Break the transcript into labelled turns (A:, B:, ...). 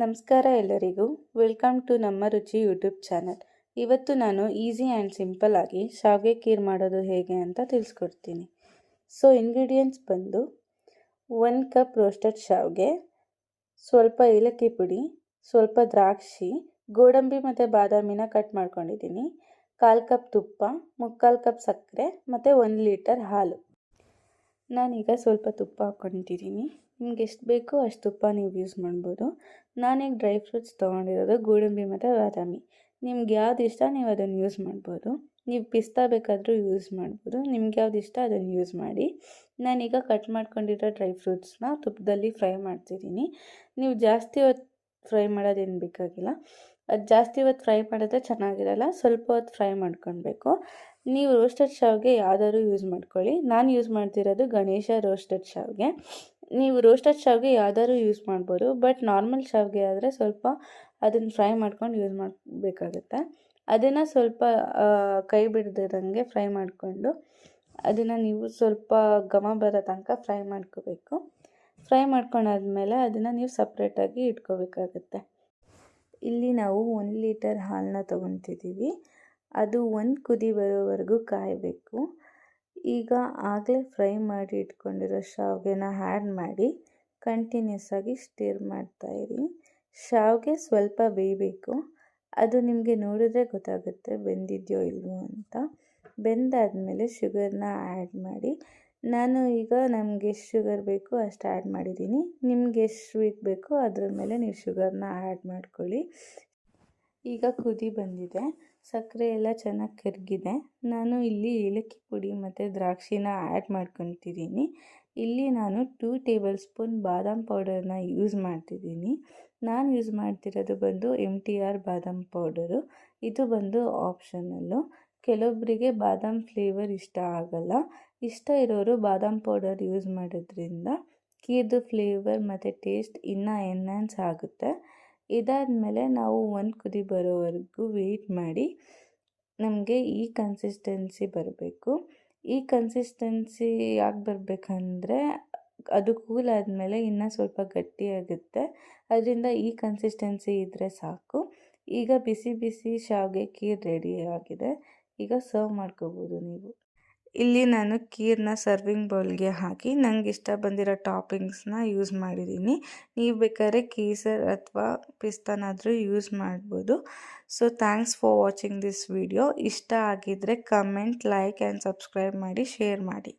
A: ನಮಸ್ಕಾರ ಎಲ್ಲರಿಗೂ. Welcome to ನಮ್ಮ ರುಚಿ ಯೂಟ್ಯೂಬ್ ಚಾನಲ್ ಇವತ್ತು ನಾನು ಈಸಿ ಆ್ಯಂಡ್ ಸಿಂಪಲ್ ಆಗಿ ಶಾವಿಗೆ ಖೀರ್ ಮಾಡೋದು ಹೇಗೆ ಅಂತ ತಿಳಿಸ್ಕೊಡ್ತೀನಿ. ಸೊ ಇಂಗ್ರೀಡಿಯೆಂಟ್ಸ್ ಬಂದು ಒಂದು ಕಪ್ ರೋಸ್ಟೆಡ್ ಶಾವಿಗೆ, ಸ್ವಲ್ಪ ಏಲಕ್ಕಿ ಪುಡಿ, ಸ್ವಲ್ಪ ದ್ರಾಕ್ಷಿ, ಗೋಡಂಬಿ ಮತ್ತು ಬಾದಾಮಿನ ಕಟ್ ಮಾಡ್ಕೊಂಡಿದ್ದೀನಿ. ಕಾಲು ಕಪ್ ತುಪ್ಪ, ಮುಕ್ಕಾಲು ಕಪ್ ಸಕ್ಕರೆ ಮತ್ತು ಒಂದು ಲೀಟರ್ ಹಾಲು. ನಾನೀಗ ಸ್ವಲ್ಪ ತುಪ್ಪ ಹಾಕ್ಕೊಂಡಿದ್ದೀನಿ. ನಿಮ್ಗೆ ಎಷ್ಟು ಬೇಕೋ ಅಷ್ಟು ತುಪ್ಪ ನೀವು ಯೂಸ್ ಮಾಡ್ಬೋದು. ನಾನೀಗ ಡ್ರೈ ಫ್ರೂಟ್ಸ್ ತೊಗೊಂಡಿರೋದು ಗೋಡಂಬಿ ಮತ್ತು ಬಾದಾಮಿ. ನಿಮ್ಗೆ ಯಾವ್ದು ಇಷ್ಟ ನೀವು ಅದನ್ನು ಯೂಸ್ ಮಾಡ್ಬೋದು. ನೀವು ಪಿಸ್ತಾ ಬೇಕಾದರೂ ಯೂಸ್ ಮಾಡ್ಬೋದು. ನಿಮ್ಗೆ ಯಾವ್ದು ಇಷ್ಟ ಅದನ್ನು ಯೂಸ್ ಮಾಡಿ. ನಾನೀಗ ಕಟ್ ಮಾಡ್ಕೊಂಡಿರೋ ಡ್ರೈ ಫ್ರೂಟ್ಸ್ನ ತುಪ್ಪದಲ್ಲಿ ಫ್ರೈ ಮಾಡ್ತಿದ್ದೀನಿ. ನೀವು ಜಾಸ್ತಿ ಹೊತ್ತು ಫ್ರೈ ಮಾಡೋದೇನು ಬೇಕಾಗಿಲ್ಲ. ಅದು ಜಾಸ್ತಿ ಹೊತ್ತು ಫ್ರೈ ಮಾಡಿದ್ರೆ ಚೆನ್ನಾಗಿರಲ್ಲ. ಸ್ವಲ್ಪ ಹೊತ್ತು ಫ್ರೈ ಮಾಡ್ಕೊಳ್ಬೇಕು. ನೀವು ರೋಸ್ಟೆಡ್ ಶಾವಿಗೆ ಯಾವ್ದಾದ್ರು ಯೂಸ್ ಮಾಡ್ಕೊಳ್ಳಿ. ನಾನು ಯೂಸ್ ಮಾಡ್ತಿರೋದು ಗಣೇಶ ರೋಸ್ಟೆಡ್ ಶಾವಿಗೆ ನೀವು ರೋಸ್ಟೆಡ್ ಶಾವಿಗೆ ಯಾವ್ದಾದ್ರು ಯೂಸ್ ಮಾಡ್ಬೋದು. ಬಟ್ ನಾರ್ಮಲ್ ಶಾವಿಗೆ ಆದರೆ ಸ್ವಲ್ಪ ಅದನ್ನು ಫ್ರೈ ಮಾಡ್ಕೊಂಡು ಯೂಸ್ ಮಾಡಬೇಕಾಗುತ್ತೆ. ಅದನ್ನು ಸ್ವಲ್ಪ ಕೈ ಬಿಡದಿರಂಗೆ ಫ್ರೈ ಮಾಡಿಕೊಂಡು ಅದನ್ನು ನೀವು ಸ್ವಲ್ಪ ಘಮ ಬರೋ ತನಕ ಫ್ರೈ ಮಾಡ್ಕೋಬೇಕು. ಫ್ರೈ ಮಾಡ್ಕೊಂಡಾದ್ಮೇಲೆ ಅದನ್ನು ನೀವು ಸಪ್ರೇಟಾಗಿ ಇಟ್ಕೋಬೇಕಾಗುತ್ತೆ. ಇಲ್ಲಿ ನಾವು ಒಂದು ಲೀಟರ್ ಹಾಲನ್ನ ತೊಗೊತಿದ್ದೀವಿ. ಅದು ಒಂದು ಕುದಿ ಬರೋವರೆಗೂ ಕಾಯಬೇಕು. ಈಗ ಆಗಲೇ ಫ್ರೈ ಮಾಡಿ ಇಟ್ಕೊಂಡಿರೋ ಶಾವಿಗೆನ ಆ್ಯಡ್ ಮಾಡಿ ಕಂಟಿನ್ಯೂಸ್ ಆಗಿ ಸ್ಟಿರ್ ಇರಿ. ಶಾವಿಗೆ ಸ್ವಲ್ಪ ಬೇಯಬೇಕು. ಅದು ನಿಮಗೆ ನೋಡಿದ್ರೆ ಗೊತ್ತಾಗುತ್ತೆ ಬೆಂದಿದೆಯೋ ಇಲ್ವೋ ಅಂತ. ಬೆಂದಾದಮೇಲೆ ಶುಗರ್ನ ಆ್ಯಡ್ ಮಾಡಿ. ನಾನು ಈಗ ನಮಗೆ ಎಷ್ಟು ಶುಗರ್ ಬೇಕು ಅಷ್ಟು ಆ್ಯಡ್ ಮಾಡಿದ್ದೀನಿ. ನಿಮ್ಗೆ ಎಷ್ಟು ಸ್ವೀಟ್ ಬೇಕೋ ಅದ್ರ ಮೇಲೆ ನೀವು ಶುಗರ್ನ ಆ್ಯಡ್ ಮಾಡ್ಕೊಳ್ಳಿ. ಈಗ ಕುದಿ ಬಂದಿದೆ. ಸಕ್ಕರೆ ಎಲ್ಲ ಚೆನ್ನಾಗಿ ಕರಗಿದೆ. ನಾನು ಇಲ್ಲಿ ಏಲಕ್ಕಿ ಪುಡಿ ಮತ್ತು ದ್ರಾಕ್ಷಿನ ಆ್ಯಡ್ ಮಾಡ್ಕೊತಿದ್ದೀನಿ ಇಲ್ಲಿ ನಾನು ಟೂ ಟೇಬಲ್ ಸ್ಪೂನ್ ಬಾದಾಮ್ ಪೌಡರ್ನ ಯೂಸ್ ಮಾಡ್ತಿದ್ದೀನಿ. ನಾನು ಯೂಸ್ ಮಾಡ್ತಿರೋದು ಬಂದು ಎಂ ಟಿ ಆರ್ ಬಾದಾಮ್ ಪೌಡರು ಇದು ಬಂದು ಆಪ್ಷನಲ್ಲು ಕೆಲವೊಬ್ಬರಿಗೆ ಬಾದಾಮ್ ಫ್ಲೇವರ್ ಇಷ್ಟ ಆಗಲ್ಲ. ಇಷ್ಟ ಇರೋರು ಬಾದಾಮ್ ಪೌಡರ್ ಯೂಸ್ ಮಾಡೋದ್ರಿಂದ ಕೀರ್ದು ಫ್ಲೇವರ್ ಮತ್ತು ಟೇಸ್ಟ್ ಇನ್ನೂ ಎನ್ಹ್ಯಾನ್ಸ್ ಆಗುತ್ತೆ. ಇದಾದಮೇಲೆ ನಾವು ಒಂದು ಕುದಿ ಬರೋವರೆಗೂ ವೆಯ್ಟ್ ಮಾಡಿ ನಮಗೆ ಈ ಕನ್ಸಿಸ್ಟೆನ್ಸಿ ಬರಬೇಕು. ಈ ಕನ್ಸಿಸ್ಟೆನ್ಸಿ ಯಾಕೆ ಬರಬೇಕಂದ್ರೆ ಅದು ಕೂಲ್ ಆದಮೇಲೆ ಇನ್ನೂ ಸ್ವಲ್ಪ ಗಟ್ಟಿಯಾಗುತ್ತೆ ಅದರಿಂದ ಈ ಕನ್ಸಿಸ್ಟೆನ್ಸಿ ಇದ್ದರೆ ಸಾಕು. ಈಗ ಬಿಸಿ ಬಿಸಿ ಶಾವಿಗೆ ಖೀರ್ ರೆಡಿ ಆಗಿದೆ. ಈಗ ಸರ್ವ್ ಮಾಡ್ಕೋಬೋದು ನೀವು. ಇಲ್ಲಿ ನಾನು ಕೀರ್ನ ಸರ್ವಿಂಗ್ ಬೌಲ್ಗೆ ಹಾಕಿ ನಂಗೆ ಇಷ್ಟ ಬಂದಿರೋ ಟಾಪಿಂಗ್ಸ್ನ ಯೂಸ್ ಮಾಡಿದ್ದೀನಿ ನೀವು ಬೇಕಾದ್ರೆ ಕೀಸರ್ ಅಥವಾ ಪಿಸ್ತಾನಾದರೂ ಯೂಸ್ ಮಾಡ್ಬೋದು. So thanks for watching this video ಇಷ್ಟ ಆಗಿದ್ದರೆ ಕಮೆಂಟ್ ಲೈಕ್ ಆ್ಯಂಡ್ ಸಬ್ಸ್ಕ್ರೈಬ್ ಮಾಡಿ ಶೇರ್ ಮಾಡಿ.